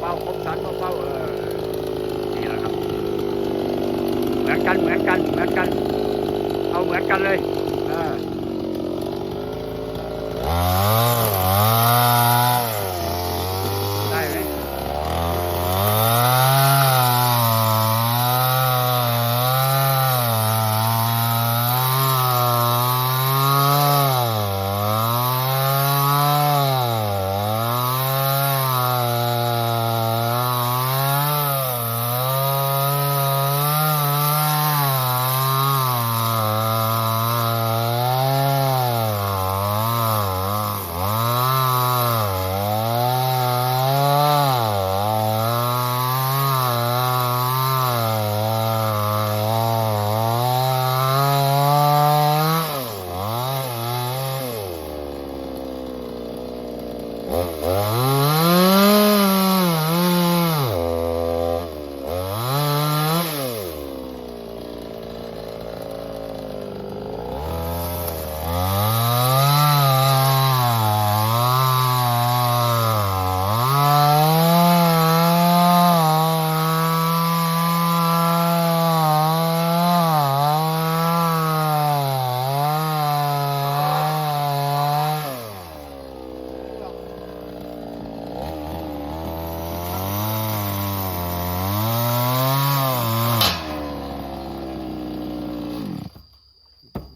เบาๆคมสันเบาๆเออนี่แหละครับเหมือนกันเหมือนกันเหมือนกัน เอาเหมือนกันเลย เออ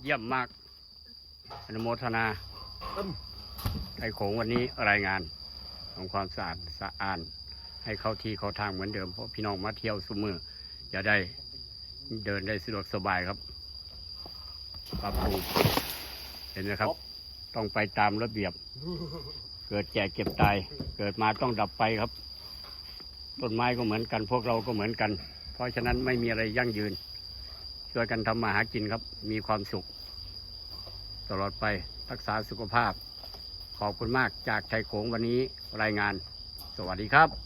เยี่ยมมาก อนุโมทนาไทยโขงวันนี้รายงานของความสะอาดสะอาดให้เข้าที่เข้าทางเหมือนเดิมเพราะพี่น้องมาเที่ยวสมือจะได้เดินได้สะดวกสบายครับปรับปรุงเห็นไหมครับ ต้องไปตามระเบียบ เกิดแก่เก็บตาย เกิดมาต้องดับไปครับ ต้นไม้ก็เหมือนกัน พวกเราก็เหมือนกัน เพราะฉะนั้นไม่มีอะไรยั่งยืน ช่วยกันทำมาหากินครับ มีความสุข ตลอดไปรักษาสุขภาพ ขอบคุณมากจากไทยโขงวันนี้รายงาน สวัสดีครับ